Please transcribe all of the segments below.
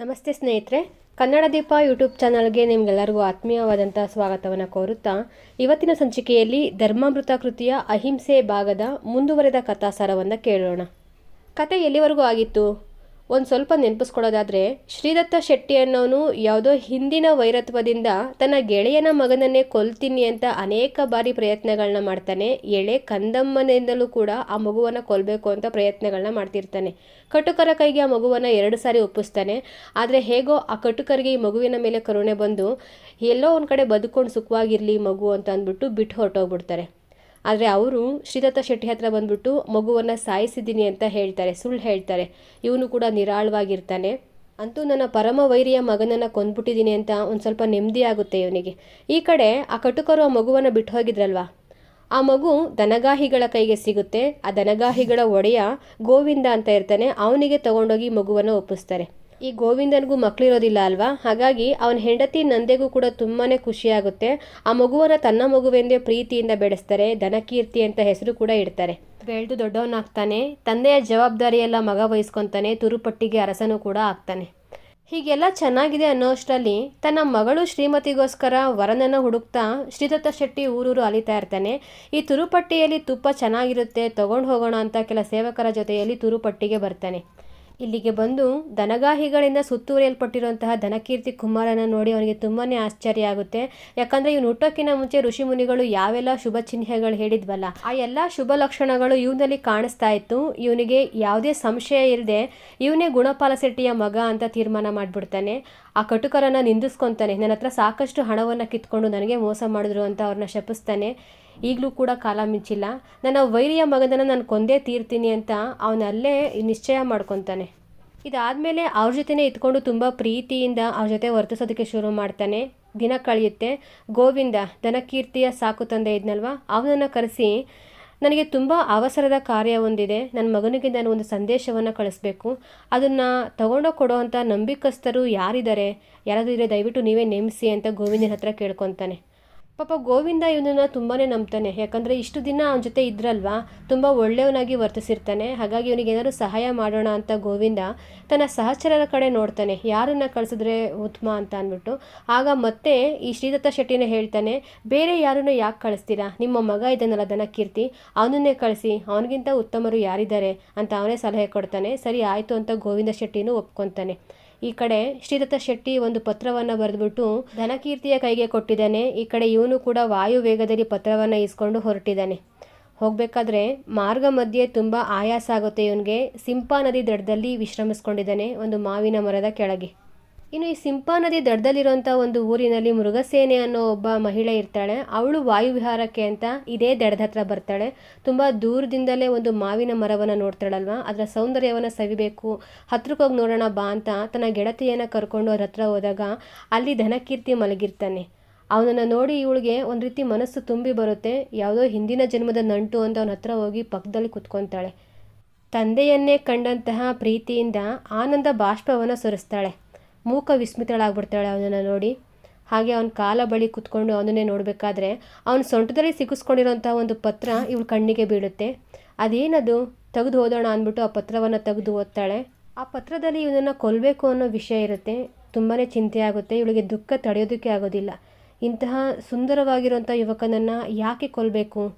ನಮಸ್ತೆ ಸ್ನೇಹಿತರೆ, ಕನ್ನಡ ದೀಪ ಯೂಟ್ಯೂಬ್ ಚಾನಲ್ಗೆ ನಿಮಗೆಲ್ಲರಿಗೂ ಆತ್ಮೀಯವಾದಂಥ ಸ್ವಾಗತವನ್ನು ಕೋರುತ್ತಾ, ಇವತ್ತಿನ ಸಂಚಿಕೆಯಲ್ಲಿ ಧರ್ಮಾಮೃತ ಕೃತಿಯ ಅಹಿಂಸೆ ಭಾಗದ ಮುಂದುವರೆದ ಕಥಾಸಾರವನ್ನು ಕೇಳೋಣ. ಕತೆ ಎಲ್ಲಿವರೆಗೂ ಆಗಿತ್ತು? ಒಂದು ಸ್ವಲ್ಪ ನೆನಪಿಸ್ಕೊಳ್ಳೋದಾದರೆ, ಶ್ರೀದತ್ತ ಶೆಟ್ಟಿ ಅನ್ನೋನು ಯಾವುದೋ ಹಿಂದಿನ ವೈರತ್ವದಿಂದ ತನ್ನ ಗೆಳೆಯನ ಮಗನನ್ನೇ ಕೊಲ್ತೀನಿ ಅಂತ ಅನೇಕ ಬಾರಿ ಪ್ರಯತ್ನಗಳನ್ನ ಮಾಡ್ತಾನೆ. ಎಳೆ ಕಂದಮ್ಮನಿಂದಲೂ ಕೂಡ ಆ ಮಗುವನ್ನು ಕೊಲ್ಲಬೇಕು ಅಂತ ಪ್ರಯತ್ನಗಳನ್ನ ಮಾಡ್ತಿರ್ತಾನೆ. ಕಟುಕರ ಕೈಗೆ ಆ ಮಗುವನ್ನು ಎರಡು ಸಾರಿ ಒಪ್ಪಿಸ್ತಾನೆ. ಆದರೆ ಹೇಗೋ ಆ ಕಟುಕರಿಗೆ ಈ ಮಗುವಿನ ಮೇಲೆ ಕರುಣೆ ಬಂದು ಎಲ್ಲೋ ಒಂದು ಕಡೆ ಬದುಕೊಂಡು ಸುಖವಾಗಿರಲಿ ಮಗು ಅಂತ ಅಂದ್ಬಿಟ್ಟು ಬಿಟ್ಟು ಹೊರಟೋಗ್ಬಿಡ್ತಾರೆ. ಆದರೆ ಅವರು ಶ್ರೀದತ್ತ ಶೆಟ್ಟಿ ಹತ್ರ ಬಂದ್ಬಿಟ್ಟು ಮಗುವನ್ನು ಸಾಯಿಸಿದ್ದೀನಿ ಅಂತ ಹೇಳ್ತಾರೆ, ಸುಳ್ಳು ಹೇಳ್ತಾರೆ. ಇವನು ಕೂಡ ನಿರಾಳವಾಗಿರ್ತಾನೆ. ಅಂತೂ ನನ್ನ ಪರಮ ವೈರಿಯ ಮಗನನ್ನು ಕೊಂದ್ಬಿಟ್ಟಿದ್ದೀನಿ ಅಂತ ಒಂದು ಸ್ವಲ್ಪ ನೆಮ್ಮದಿ ಆಗುತ್ತೆ ಇವನಿಗೆ. ಈ ಕಡೆ ಆ ಕಟುಕರು ಆ ಮಗುವನ್ನು ಬಿಟ್ಟು ಹೋಗಿದ್ರಲ್ವಾ? ಆ ಮಗು ದನಗಾಹಿಗಳ ಕೈಗೆ ಸಿಗುತ್ತೆ. ಆ ದನಗಾಹಿಗಳ ಒಡೆಯ ಗೋವಿಂದ ಅಂತ ಇರ್ತಾನೆ. ಅವನಿಗೆ ತಗೊಂಡೋಗಿ ಮಗುವನ್ನು ಒಪ್ಪಿಸ್ತಾರೆ. ಈ ಗೋವಿಂದನಿಗೂ ಮಕ್ಕಳಿರೋದಿಲ್ಲ ಅಲ್ವಾ? ಹಾಗಾಗಿ ಅವನ ಹೆಂಡತಿ ನಂದೆಗೂ ಕೂಡ ತುಂಬಾ ಖುಷಿಯಾಗುತ್ತೆ. ಆ ಮಗುವನ್ನು ತನ್ನ ಮಗುವೆಂದೇ ಪ್ರೀತಿಯಿಂದ ಬೆಳೆಸ್ತಾರೆ, ಧನಕೀರ್ತಿ ಅಂತ ಹೆಸರು ಕೂಡ ಇಡ್ತಾರೆ. ಬೆಳೆದು ದೊಡ್ಡವನಾಗ್ತಾನೆ ತಂದೆಯ ಜವಾಬ್ದಾರಿಯೆಲ್ಲ ಮಗ ವಹಿಸ್ಕೊತಾನೆ, ತುರುಪಟ್ಟಿಗೆ ಅರಸನೂ ಕೂಡ ಆಗ್ತಾನೆ. ಹೀಗೆಲ್ಲ ಚೆನ್ನಾಗಿದೆ ಅನ್ನೋ ಅಷ್ಟರಲ್ಲಿ ತನ್ನ ಮಗಳು ಶ್ರೀಮತಿಗೋಸ್ಕರ ವರನನ್ನು ಹುಡುಕ್ತಾ ಶ್ರೀದತ್ತ ಶೆಟ್ಟಿ ಊರೂರು ಅಲಿತಾ ಇರ್ತಾನೆ. ಈ ತುರುಪಟ್ಟಿಯಲ್ಲಿ ತುಪ್ಪ ಚೆನ್ನಾಗಿರುತ್ತೆ, ತಗೊಂಡು ಹೋಗೋಣ ಅಂತ ಕೆಲ ಸೇವಕರ ಜೊತೆಯಲ್ಲಿ ತುರುಪಟ್ಟಿಗೆ ಬರ್ತಾನೆ. ಇಲ್ಲಿಗೆ ಬಂದು ದನಗಾಹಿಗಳಿಂದ ಸುತ್ತುವರಿಯಲ್ಪಟ್ಟಿರುವಂತಹ ಧನಕೀರ್ತಿ ಕುಮಾರನ ನೋಡಿ ಅವನಿಗೆ ತುಂಬಾ ಆಶ್ಚರ್ಯ ಆಗುತ್ತೆ. ಯಾಕಂದರೆ ಇವನು ಹುಟ್ಟೋಕ್ಕಿಂತ ಮುಂಚೆ ಋಷಿ ಮುನಿಗಳು ಯಾವೆಲ್ಲ ಶುಭ ಚಿಹ್ನೆಗಳು ಹೇಳಿದ್ವಲ್ಲ, ಆ ಎಲ್ಲ ಶುಭ ಲಕ್ಷಣಗಳು ಇವನಲ್ಲಿ ಕಾಣಿಸ್ತಾ ಇತ್ತು. ಇವನಿಗೆ ಯಾವುದೇ ಸಂಶಯ ಇಲ್ಲದೆ ಇವನೇ ಗುಣಪಾಲ ಶೆಟ್ಟಿಯ ಮಗ ಅಂತ ತೀರ್ಮಾನ ಮಾಡಿಬಿಡ್ತಾನೆ. ಆ ಕಟುಕರನ್ನು ನಿಂದಿಸ್ಕೊಂತಾನೆ. ನನ್ನ ಹತ್ರ ಸಾಕಷ್ಟು ಹಣವನ್ನು ಕಿತ್ಕೊಂಡು ನನಗೆ ಮೋಸ ಮಾಡಿದ್ರು ಅಂತ ಅವ್ರನ್ನ ಶಪಿಸ್ತಾನೆ. ಈಗಲೂ ಕೂಡ ಕಾಲ ಮಿಂಚಿಲ್ಲ. ನನ್ನ ವೈರಿಯ ಮಗನನ್ನು ನಾನು ಕೊಂದೇ ತೀರ್ತೀನಿ ಅಂತ ಅವನಲ್ಲೇ ನಿಶ್ಚಯ ಮಾಡ್ಕೊತಾನೆ. ಇದಾದಮೇಲೆ ಅವ್ರ ಜೊತೆನೇ ಇದ್ಕೊಂಡು ತುಂಬ ಪ್ರೀತಿಯಿಂದ ಅವ್ರ ಜೊತೆ ವರ್ತಿಸೋದಕ್ಕೆ ಶುರು ಮಾಡ್ತಾನೆ. ದಿನ ಕಳೆಯುತ್ತೆ. ಗೋವಿಂದ ದನಕೀರ್ತಿಯ ಸಾಕು ತಂದೆ ಇದ್ನಲ್ವ? ಅವನನ್ನು ಕರೆಸಿ, ನನಗೆ ತುಂಬ ಅವಸರದ ಕಾರ್ಯ ಒಂದಿದೆ. ನನ್ನ ಮಗನಿಗೆ ನಾನು ಒಂದು ಸಂದೇಶವನ್ನು ಕಳಿಸ್ಬೇಕು. ಅದನ್ನು ತಗೊಂಡೋ ಕೊಡೋ ಅಂಥ ನಂಬಿಕಸ್ಥರು ಯಾರಿದ್ದಾರೆ? ಯಾರಾದರೂ ಇದ್ರೆ ದಯವಿಟ್ಟು ನೀವೇ ನೇಮಿಸಿ ಅಂತ ಗೋವಿಂದನ ಹತ್ರ ಕೇಳ್ಕೊತಾನೆ. ಪಾಪ ಗೋವಿಂದ ಇವನನ್ನ ತುಂಬಾ ನಂಬ್ತಾನೆ. ಯಾಕಂದರೆ ಇಷ್ಟು ದಿನ ಅವನ ಜೊತೆ ಇದ್ರಲ್ವಾ? ತುಂಬ ಒಳ್ಳೆಯವನಾಗಿ ವರ್ತಿಸಿರ್ತಾನೆ. ಹಾಗಾಗಿ ಇವನಿಗೆ ಏನಾದರೂ ಸಹಾಯ ಮಾಡೋಣ ಅಂತ ಗೋವಿಂದ ತನ್ನ ಸಹಚರರ ಕಡೆ ನೋಡ್ತಾನೆ. ಯಾರನ್ನು ಕಳಿಸಿದ್ರೆ ಉತ್ತಮ ಅಂತ ಅಂದ್ಬಿಟ್ಟು. ಆಗ ಮತ್ತೆ ಈ ಶ್ರೀದತ್ತ ಶೆಟ್ಟಿನೇ ಹೇಳ್ತಾನೆ, ಬೇರೆ ಯಾರನ್ನು ಯಾಕೆ ಕಳಿಸ್ತೀರಾ? ನಿಮ್ಮ ಮಗ ಇದನ್ನಲ್ಲ ದನಕೀರ್ತಿ. ಅವನನ್ನೇ ಕಳಿಸಿ. ಅವನಿಗಿಂತ ಉತ್ತಮರು ಯಾರಿದ್ದಾರೆ? ಅಂತ ಅವನೇ ಸಲಹೆ ಕೊಡ್ತಾನೆ. ಸರಿ, ಆಯಿತು ಅಂತ ಗೋವಿಂದ ಶೆಟ್ಟಿನೂ ಒಪ್ಕೊತಾನೆ. ಈ ಕಡೆ ಶ್ರೀದತ್ತ ಶೆಟ್ಟಿ ಒಂದು ಪತ್ರವನ್ನು ಬರೆದ್ಬಿಟ್ಟು, ಧನಕೀರ್ತಿಯ ಕೈಗೆ ಕೊಟ್ಟಿದ್ದಾನೆ. ಈ ಕಡೆ ಇವನು ಕೂಡ ವಾಯು ವೇಗದಲ್ಲಿ ಪತ್ರವನ್ನು ಇಸ್ಕೊಂಡು ಹೊರಟಿದ್ದಾನೆ. ಹೋಗಬೇಕಾದ್ರೆ ಮಾರ್ಗ ಮಧ್ಯೆ ತುಂಬ ಆಯಾಸ ಆಗುತ್ತೆ ಇವನಿಗೆ. ಸಿಂಪಾ ನದಿ ದಡದಲ್ಲಿ ವಿಶ್ರಮಿಸ್ಕೊಂಡಿದ್ದಾನೆ ಒಂದು ಮಾವಿನ ಮರದ ಕೆಳಗೆ. ಇನ್ನು ಈ ಸಿಂಪಾ ನದಿ ದಡದಲ್ಲಿರುವಂಥ ಒಂದು ಊರಿನಲ್ಲಿ ಮೃಗಸೇನೆ ಅನ್ನೋ ಒಬ್ಬ ಮಹಿಳೆ ಇರ್ತಾಳೆ. ಅವಳು ವಾಯುವಿಹಾರಕ್ಕೆ ಅಂತ ಇದೇ ದಡದ ಹತ್ರ ಬರ್ತಾಳೆ. ತುಂಬ ದೂರದಿಂದಲೇ ಒಂದು ಮಾವಿನ ಮರವನ್ನು ನೋಡ್ತಾಳಲ್ವ? ಅದರ ಸೌಂದರ್ಯವನ್ನು ಸವಿಬೇಕು. ಹತ್ರಕ್ಕೆ ಹೋಗಿ ನೋಡೋಣ ಬಾ ಅಂತ ತನ್ನ ಗೆಳತಿಯನ್ನು ಕರ್ಕೊಂಡು ಅವ್ರ ಹತ್ರ ಹೋದಾಗ ಅಲ್ಲಿ ಧನಕೀರ್ತಿ ಮಲಗಿರ್ತಾನೆ. ಅವನನ್ನು ನೋಡಿ ಇವಳಿಗೆ ಒಂದು ರೀತಿ ಮನಸ್ಸು ತುಂಬಿ ಬರುತ್ತೆ. ಯಾವುದೋ ಹಿಂದಿನ ಜನ್ಮದ ನಂಟು ಅಂತ ಅವನ ಹತ್ರ ಹೋಗಿ ಪಕ್ಕದಲ್ಲಿ ಕುತ್ಕೊತಾಳೆ. ತಂದೆಯನ್ನೇ ಕಂಡಂತಹ ಪ್ರೀತಿಯಿಂದ ಆನಂದ ಬಾಷ್ಪವನ್ನು ಸುರಿಸ್ತಾಳೆ. ಮೂಕ ವಿಸ್ಮಿತಳಾಗ್ಬಿಡ್ತಾಳೆ ಅವನನ್ನು ನೋಡಿ. ಹಾಗೆ ಅವನ ಕಾಲ ಬಳಿ ಕುತ್ಕೊಂಡು ಅವನನ್ನೇ ನೋಡಬೇಕಾದ್ರೆ ಅವನ ಸೊಂಟದಲ್ಲಿ ಸಿಕ್ಕಿಸ್ಕೊಂಡಿರೋಂಥ ಒಂದು ಪತ್ರ ಇವಳು ಕಣ್ಣಿಗೆ ಬೀಳುತ್ತೆ. ಅದೇನದು? ತೆಗೆದು ಓದೋಣ ಅಂದ್ಬಿಟ್ಟು ಆ ಪತ್ರವನ್ನು ತೆಗೆದು ಓದ್ತಾಳೆ. ಆ ಪತ್ರದಲ್ಲಿ ಇವನನ್ನು ಕೊಲ್ಲಬೇಕು ಅನ್ನೋ ವಿಷಯ ಇರುತ್ತೆ. ತುಂಬಾ ಚಿಂತೆ ಆಗುತ್ತೆ. ಇವಳಿಗೆ ದುಃಖ ತಡೆಯೋದಕ್ಕೆ ಆಗೋದಿಲ್ಲ. ಇಂತಹ ಸುಂದರವಾಗಿರುವಂಥ ಯುವಕನನ್ನು ಯಾಕೆ ಕೊಲ್ಲಬೇಕು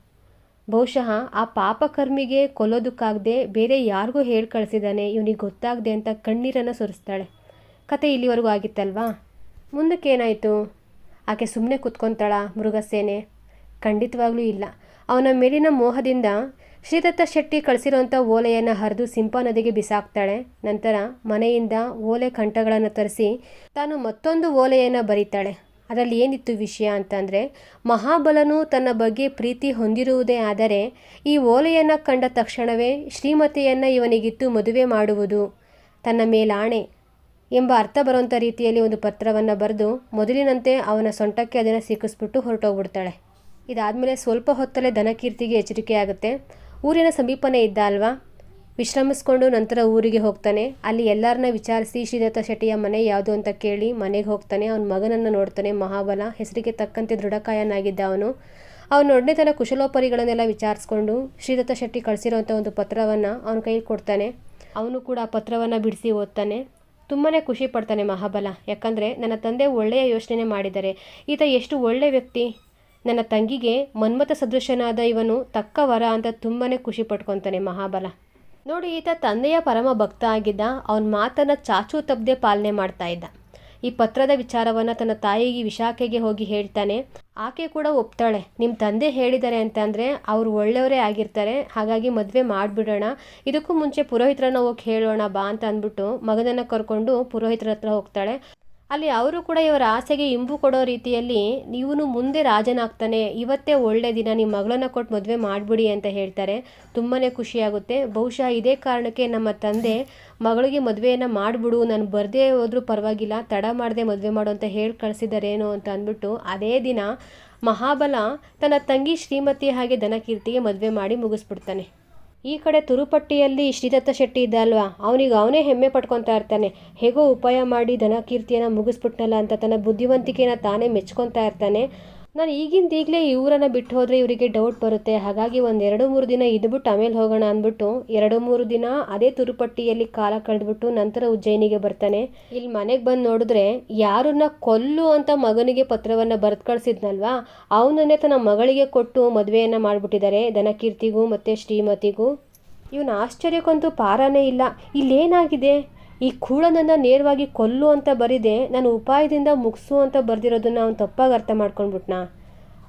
ಬಹುಶಃ ಆ ಪಾಪಕರ್ಮಿಗೆ ಕೊಲ್ಲೋದಕ್ಕಾಗದೆ ಬೇರೆ ಯಾರಿಗೂ ಹೇಳಿ ಕಳಿಸಿದ್ದಾನೆ. ಇವನಿಗೆ ಗೊತ್ತಾಗದೆ ಅಂತ ಕಣ್ಣೀರನ್ನು ಸುರಿಸ್ತಾಳೆ. ಕತೆ ಇಲ್ಲಿವರೆಗೂ ಆಗಿತ್ತಲ್ವಾ? ಮುಂದಕ್ಕೆ ಏನಾಯಿತು? ಆಕೆ ಸುಮ್ಮನೆ ಕುತ್ಕೊತಾಳ ಮೃಗಸೇನೆ. ಖಂಡಿತವಾಗ್ಲೂ ಇಲ್ಲ. ಅವನ ಮೇಲಿನ ಮೋಹದಿಂದ ಶ್ರೀದತ್ತ ಶೆಟ್ಟಿ ಕಳಿಸಿರುವಂಥ ಓಲೆಯನ್ನು ಹರಿದು ಸಿಂಪಾ ನದಿಗೆ ಬಿಸಾಕ್ತಾಳೆ. ನಂತರ ಮನೆಯಿಂದ ಓಲೆ ಕಂಠಗಳನ್ನು ತರಿಸಿ ತಾನು ಮತ್ತೊಂದು ಓಲೆಯನ್ನು ಬರೀತಾಳೆ. ಅದರಲ್ಲಿ ಏನಿತ್ತು ವಿಷಯ ಅಂತಂದರೆ, ಮಹಾಬಲನು ತನ್ನ ಬಗ್ಗೆ ಪ್ರೀತಿ ಹೊಂದಿರುವುದೇ ಆದರೆ ಈ ಓಲೆಯನ್ನು ಕಂಡ ತಕ್ಷಣವೇ ಶ್ರೀಮತಿಯನ್ನು ಇವನಿಗಿತ್ತು ಮದುವೆ ಮಾಡುವುದು. ತನ್ನ ಮೇಲಾಣೆ. ಎಂಬ ಅರ್ಥ ಬರುವಂಥ ರೀತಿಯಲ್ಲಿ ಒಂದು ಪತ್ರವನ್ನು ಬರೆದು ಮೊದಲಿನಂತೆ ಅವನ ಸೊಂಟಕ್ಕೆ ಅದನ್ನು ಸಿಕ್ಕಿಸ್ಬಿಟ್ಟು ಹೊರಟೋಗ್ಬಿಡ್ತಾಳೆ. ಇದಾದಮೇಲೆ ಸ್ವಲ್ಪ ಹೊತ್ತಲ್ಲೇ ದನಕೀರ್ತಿಗೆ ಎಚ್ಚರಿಕೆ ಆಗುತ್ತೆ. ಊರಿನ ಸಮೀಪನೇ ಇದ್ದ ಅಲ್ವಾ? ವಿಶ್ರಮಿಸ್ಕೊಂಡು ನಂತರ ಊರಿಗೆ ಹೋಗ್ತಾನೆ. ಅಲ್ಲಿ ಎಲ್ಲರನ್ನ ವಿಚಾರಿಸಿ ಶ್ರೀದತ್ತ ಶೆಟ್ಟಿಯ ಮನೆ ಯಾವುದು ಅಂತ ಕೇಳಿ ಮನೆಗೆ ಹೋಗ್ತಾನೆ. ಅವನ ಮಗನನ್ನು ನೋಡ್ತಾನೆ. ಮಹಾಬಲ, ಹೆಸರಿಗೆ ತಕ್ಕಂತೆ ದೃಢಕಾಯನಾಗಿದ್ದ ಅವನು. ಅವನೊಡನೆ ತನ್ನ ಕುಶಲೋಪರಿಗಳನ್ನೆಲ್ಲ ವಿಚಾರಿಸ್ಕೊಂಡು ಶ್ರೀದತ್ತ ಶೆಟ್ಟಿ ಕಳಿಸಿರೋಂಥ ಒಂದು ಪತ್ರವನ್ನು ಅವನ ಕೈಲಿ ಕೊಡ್ತಾನೆ. ಅವನು ಕೂಡ ಆ ಪತ್ರವನ್ನು ಬಿಡಿಸಿ ಓದ್ತಾನೆ. ತುಂಬಾ ಖುಷಿ ಪಡ್ತಾನೆ ಮಹಾಬಲ. ಯಾಕಂದರೆ ನನ್ನ ತಂದೆ ಒಳ್ಳೆಯ ಯೋಚನೆ ಮಾಡಿದ್ದಾರೆ. ಈತ ಎಷ್ಟು ಒಳ್ಳೆಯ ವ್ಯಕ್ತಿ. ನನ್ನ ತಂಗಿಗೆ ಮನ್ಮಥ ಸದೃಶನಾದ ಇವನು ತಕ್ಕ ವರ ಅಂತ ತುಂಬಾ ಖುಷಿ ಪಟ್ಕೊತಾನೆ ಮಹಾಬಲ. ನೋಡಿ, ಈತ ತಂದೆಯ ಪರಮ ಭಕ್ತ ಆಗಿದ್ದ ಅವನ ಮಾತನ್ನು ಚಾಚೂ ತಪ್ಪದೆ ಪಾಲನೆ ಮಾಡ್ತಾ ಇದ್ದ. ಈ ಪತ್ರದ ವಿಚಾರವನ್ನು ತನ್ನ ತಾಯಿಗೆ ವಿಶಾಖೆಗೆ ಹೋಗಿ ಹೇಳ್ತಾನೆ. ಆಕೆ ಕೂಡ ಒಪ್ತಾಳೆ. ನಿಮ್ಮ ತಂದೆ ಹೇಳಿದ್ದಾರೆ ಅಂತಂದರೆ ಅವರು ಒಳ್ಳೆಯವರೇ ಆಗಿರ್ತಾರೆ. ಹಾಗಾಗಿ ಮದುವೆ ಮಾಡಿಬಿಡೋಣ. ಇದಕ್ಕೂ ಮುಂಚೆ ಪುರೋಹಿತರನ್ನ ಹೋಗಿ ಹೇಳೋಣ ಬಾ ಅಂತ ಅಂದ್ಬಿಟ್ಟು ಮಗನನ್ನು ಕರ್ಕೊಂಡು ಪುರೋಹಿತರ ಹತ್ರ ಹೋಗ್ತಾಳೆ. ಅಲ್ಲಿ ಅವರು ಕೂಡ ಇವರ ಆಸೆಗೆ ಇಂಬು ಕೊಡೋ ರೀತಿಯಲ್ಲಿ ಇವನು ಮುಂದೆ ರಾಜನಾಗ್ತಾನೆ, ಇವತ್ತೇ ಒಳ್ಳೆ ದಿನ ನಿಮ್ಮ ಮಗಳನ್ನ ಕೊಟ್ಟು ಮದುವೆ ಮಾಡಿಬಿಡಿ ಅಂತ ಹೇಳ್ತಾರೆ. ತುಂಬಾ ಖುಷಿಯಾಗುತ್ತೆ. ಬಹುಶಃ ಇದೇ ಕಾರಣಕ್ಕೆ ನಮ್ಮ ತಂದೆ ಮಗಳಿಗೆ ಮದುವೆಯನ್ನು ಮಾಡಿಬಿಡು, ನಾನು ಬರದೇ ಹೋದರೂ ಪರವಾಗಿಲ್ಲ, ತಡ ಮಾಡದೆ ಮದುವೆ ಮಾಡು ಅಂತ ಹೇಳಿ ಕಳಿಸಿದಾರೇನೋ ಅಂತ ಅಂದ್ಬಿಟ್ಟು ಅದೇ ದಿನ ಮಹಾಬಲ ತನ್ನ ತಂಗಿ ಶ್ರೀಮತಿ ಹಾಗೆ ದನಕೀರ್ತಿಗೆ ಮದುವೆ ಮಾಡಿ ಮುಗಿಸ್ಬಿಡ್ತಾನೆ. ಈ ಕಡೆ ತುರುಪಟ್ಟಿಯಲ್ಲಿ ಶ್ರೀದತ್ತ ಶೆಟ್ಟಿ ಇದ್ದ ಅಲ್ವಾ ಅವನಿಗೆ ಅವನೇ ಹೆಮ್ಮೆ ಪಟ್ಕೊತಾ ಇರ್ತಾನೆ. ಹೇಗೋ ಉಪಾಯ ಮಾಡಿ ಧನಕೀರ್ತಿಯನ್ನು ಮುಗಿಸ್ಬಿಟ್ನಲ್ಲ ಅಂತ ತನ್ನ ಬುದ್ಧಿವಂತಿಕೆನ ತಾನೇ ಮೆಚ್ಕೊತಾ ಇರ್ತಾನೆ. ನಾನು ಈಗಿಂದ ಈಗಲೇ ಇವರನ್ನ ಬಿಟ್ಟು ಹೋದರೆ ಇವರಿಗೆ ಡೌಟ್ ಬರುತ್ತೆ. ಹಾಗಾಗಿ ಒಂದು ಎರಡು ಮೂರು ದಿನ ಇದ್ಬಿಟ್ಟು ಆಮೇಲೆ ಹೋಗೋಣ ಅಂದ್ಬಿಟ್ಟು, ಎರಡು ಮೂರು ದಿನ ಅದೇ ತುರುಪಟ್ಟಿಯಲ್ಲಿ ಕಾಲ ಕಳೆದ್ಬಿಟ್ಟು ನಂತರ ಉಜ್ಜಯಿನಿಗೆ ಬರ್ತಾನೆ. ಇಲ್ಲಿ ಮನೆಗೆ ಬಂದು ನೋಡಿದ್ರೆ ಯಾರನ್ನ ಕೊಲ್ಲು ಅಂತ ಮಗನಿಗೆ ಪತ್ರವನ್ನು ಬರೆದು ಕಳಿಸಿದ್ನಲ್ವಾ ಅವನನ್ನೇ ತನ್ನ ಮಗಳಿಗೆ ಕೊಟ್ಟು ಮದುವೆಯನ್ನು ಮಾಡಿಬಿಟ್ಟಿದ್ದಾರೆ ದನಕೀರ್ತಿಗೂ ಮತ್ತು ಶ್ರೀಮತಿಗೂ. ಇವನ ಆಶ್ಚರ್ಯಕ್ಕಂತೂ ಪಾರಾನೇ ಇಲ್ಲ. ಇಲ್ಲೇನಾಗಿದೆ? ಈ ಕೂಳನನ್ನು ನೇರವಾಗಿ ಕೊಲ್ಲು ಅಂತ ಬರಿದೆ, ನಾನು ಉಪಾಯದಿಂದ ಮುಗಿಸು ಅಂತ ಬರೆದಿರೋದನ್ನು ಅವ್ನು ತಪ್ಪಾಗಿ ಅರ್ಥ ಮಾಡ್ಕೊಂಡ್ಬಿಟ್ನಾ?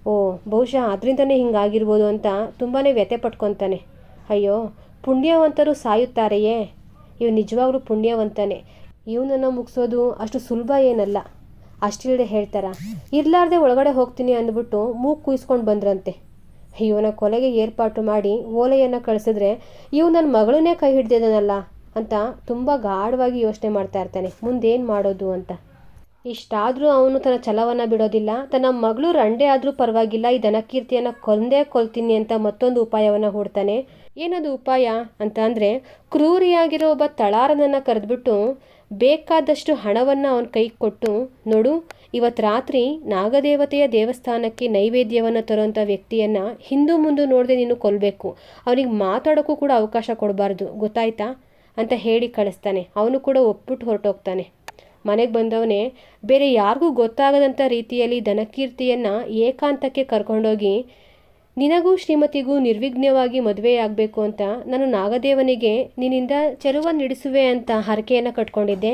ಓ, ಬಹುಶಃ ಅದರಿಂದನೇ ಹಿಂಗಾಗಿರ್ಬೋದು ಅಂತ ತುಂಬಾ ವ್ಯಥೆ ಪಟ್ಕೊತಾನೆ. ಅಯ್ಯೋ, ಪುಣ್ಯವಂತರು ಸಾಯುತ್ತಾರೆಯೇ? ಇವು ನಿಜವಾಗ್ಲೂ ಪುಣ್ಯವಂತನೇ. ಇವನನ್ನು ಮುಗಿಸೋದು ಅಷ್ಟು ಸುಲಭ ಏನಲ್ಲ. ಅಷ್ಟಿಲ್ಲದೆ ಹೇಳ್ತಾರ, ಇರ್ಲಾರ್ದೆ ಒಳಗಡೆ ಹೋಗ್ತೀನಿ ಅಂದ್ಬಿಟ್ಟು ಮೂಗು ಕುಯ್ಸ್ಕೊಂಡು ಬಂದ್ರಂತೆ. ಇವನ ಕೊಲೆಗೆ ಏರ್ಪಾಟು ಮಾಡಿ ಓಲೆಯನ್ನು ಕಳಿಸಿದ್ರೆ ಇವು ನನ್ನ ಮಗಳನ್ನೇ ಕೈ ಹಿಡ್ದಿದ್ದಾನಲ್ಲ. ಅಂತ ತುಂಬ ಗಾಢವಾಗಿ ಯೋಚನೆ ಮಾಡ್ತಾ ಇರ್ತಾನೆ. ಮುಂದೇನು ಮಾಡೋದು ಅಂತ. ಇಷ್ಟಾದರೂ ಅವನು ತನ್ನ ಛಲವನ್ನು ಬಿಡೋದಿಲ್ಲ. ತನ್ನ ಮಗಳು ರಂಡೆ ಆದರೂ ಪರವಾಗಿಲ್ಲ. ಈ ದನಕೀರ್ತಿಯನ್ನು ಕೊಂದೇ ಕೊಲ್ತೀನಿ ಅಂತ ಮತ್ತೊಂದು ಉಪಾಯವನ್ನು ಹೂಡ್ತಾನೆ. ಏನದು ಉಪಾಯ ಅಂತ ಅಂದರೆ, ಕ್ರೂರಿಯಾಗಿರೋ ಒಬ್ಬ ತಳಾರನನ್ನು ಕರೆದ್ಬಿಟ್ಟು ಬೇಕಾದಷ್ಟು ಹಣವನ್ನು ಅವನ ಕೈಗೆ ಕೊಟ್ಟು, ನೋಡು ಇವತ್ತು ರಾತ್ರಿ ನಾಗದೇವತೆಯ ದೇವಸ್ಥಾನಕ್ಕೆ ನೈವೇದ್ಯವನ್ನು ತರುವಂಥ ವ್ಯಕ್ತಿಯನ್ನು ಹಿಂದೂ ಮುಂದೆ ನೋಡದೆ ನೀನು ಕೊಲ್ಲಬೇಕು ಅವನಿಗೆ ಮಾತಾಡೋಕ್ಕೂ ಕೂಡ ಅವಕಾಶ ಕೊಡಬಾರ್ದು. ಗೊತ್ತಾಯ್ತಾ? ಅಂತ ಹೇಳಿ ಕಳಿಸ್ತಾನೆ. ಅವನು ಕೂಡ ಒಪ್ಪಿಟ್ಟು ಹೊರಟೋಗ್ತಾನೆ. ಮನೆಗೆ ಬಂದವನೇ, ಬೇರೆ ಯಾರಿಗೂ ಗೊತ್ತಾಗದಂಥ ರೀತಿಯಲ್ಲಿ ದನಕೀರ್ತಿಯನ್ನು ಏಕಾಂತಕ್ಕೆ ಕರ್ಕೊಂಡೋಗಿ, ನಿನಗೂ ಶ್ರೀಮತಿಗೂ ನಿರ್ವಿಘ್ನವಾಗಿ ಮದುವೆಯಾಗಬೇಕು ಅಂತ ನಾನು ನಾಗದೇವನಿಗೆ ನಿನ್ನಿಂದ ಚೆಲುವ ನಿಡಿಸುವೆ ಅಂತ ಹರಕೆಯನ್ನು ಕಟ್ಕೊಂಡಿದ್ದೆ.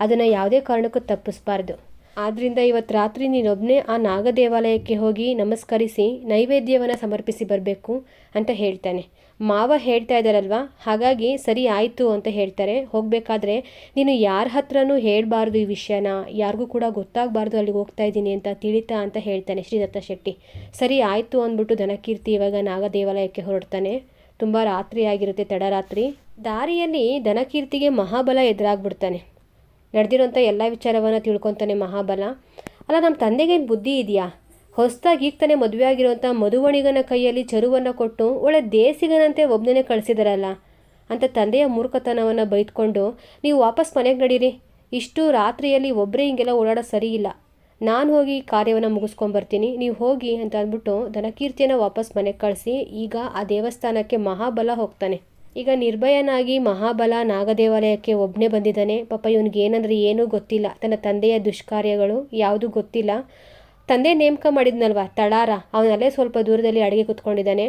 ಅದನ್ನು ಯಾವುದೇ ಕಾರಣಕ್ಕೂ ತಪ್ಪಿಸ್ಬಾರ್ದು. ಆದ್ದರಿಂದ ಇವತ್ತು ರಾತ್ರಿ ನೀನೊಬ್ಬನೇ ಆ ನಾಗದೇವಾಲಯಕ್ಕೆ ಹೋಗಿ ನಮಸ್ಕರಿಸಿ ನೈವೇದ್ಯವನ್ನು ಸಮರ್ಪಿಸಿ ಬರಬೇಕು ಅಂತ ಹೇಳ್ತಾನೆ. ಮಾವ ಹೇಳ್ತಾ ಇದ್ದಾರಲ್ವಾ? ಹಾಗಾಗಿ ಸರಿ ಆಯಿತು ಅಂತ ಹೇಳ್ತಾರೆ. ಹೋಗಬೇಕಾದ್ರೆ ನೀನು ಯಾರ ಹತ್ರನೂ ಹೇಳಬಾರ್ದು ಈ ವಿಷಯನ. ಯಾರಿಗೂ ಕೂಡ ಗೊತ್ತಾಗಬಾರ್ದು ಅಲ್ಲಿಗೆ ಹೋಗ್ತಾ ಇದ್ದೀನಿ ಅಂತ ತಿಳಿತಾ ಅಂತ ಹೇಳ್ತಾನೆ ಶ್ರೀದತ್ತ ಶೆಟ್ಟಿ. ಸರಿ ಆಯಿತು ಅಂದ್ಬಿಟ್ಟು ದನಕೀರ್ತಿ ಇವಾಗ ನಾಗ ದೇವಾಲಯಕ್ಕೆ ಹೊರಡ್ತಾನೆ. ತುಂಬ ರಾತ್ರಿ ಆಗಿರುತ್ತೆ ತಡರಾತ್ರಿ. ದಾರಿಯಲ್ಲಿ ದನಕೀರ್ತಿಗೆ ಮಹಾಬಲ ಎದುರಾಗ್ಬಿಡ್ತಾನೆ. ನಡೆದಿರೋಂಥ ಎಲ್ಲ ವಿಚಾರವನ್ನು ತಿಳ್ಕೊತಾನೆ ಮಹಾಬಲ. ಅಲ್ಲ ನಮ್ಮ ತಂದೆಗೇನು ಬುದ್ಧಿ ಇದೆಯಾ? ಹೊಸದಾಗಿ ಈಗ ತಾನೇ ಮದುವೆ ಆಗಿರುವಂಥ ಮಧುವಣಿಗನ ಕೈಯಲ್ಲಿ ಚರುವನ್ನು ಕೊಟ್ಟು ಒಳ್ಳೆ ದೇಸಿಗನಂತೆ ಒಬ್ಬನೇ ಕಳಿಸಿದಾರಲ್ಲ. ಅಂತ ತಂದೆಯ ಮೂರ್ಖತನವನ್ನು ಬೈದ್ಕೊಂಡು ನೀವು ವಾಪಸ್ ಮನೆಗೆ ನಡೀರಿ. ಇಷ್ಟು ರಾತ್ರಿಯಲ್ಲಿ ಒಬ್ಬರೇ ಹಿಂಗೆಲ್ಲ ಓಡಾಡೋ ಸರಿ ಇಲ್ಲ. ನಾನು ಹೋಗಿ ಕಾರ್ಯವನ್ನು ಮುಗಿಸ್ಕೊಂಬರ್ತೀನಿ ನೀವು ಹೋಗಿ ಅಂತ ಅಂದ್ಬಿಟ್ಟು ಧನಕೀರ್ತಿಯನ್ನು ವಾಪಸ್ ಮನೆಗೆ ಕಳಿಸಿ ಈಗ ಆ ದೇವಸ್ಥಾನಕ್ಕೆ ಮಹಾಬಲ ಹೋಗ್ತಾನೆ. ಈಗ ನಿರ್ಭಯನಾಗಿ ಮಹಾಬಲ ನಾಗದೇವಾಲಯಕ್ಕೆ ಒಬ್ಬನೇ ಬಂದಿದ್ದಾನೆ. ಪಾಪ ಇವನಿಗೆ ಏನಂದರೆ ಏನೂ ಗೊತ್ತಿಲ್ಲ. ತನ್ನ ತಂದೆಯ ದುಷ್ಕಾರ್ಯಗಳು ಯಾವುದೂ ಗೊತ್ತಿಲ್ಲ. ತಂದೆ ನೇಮಕ ಮಾಡಿದ್ನಲ್ವ? ತಳಾರ. ಅವನಲ್ಲೇ ಸ್ವಲ್ಪ ದೂರದಲ್ಲಿ ಅಡುಗೆ ಕೂತ್ಕೊಂಡಿದ್ದಾನೆ.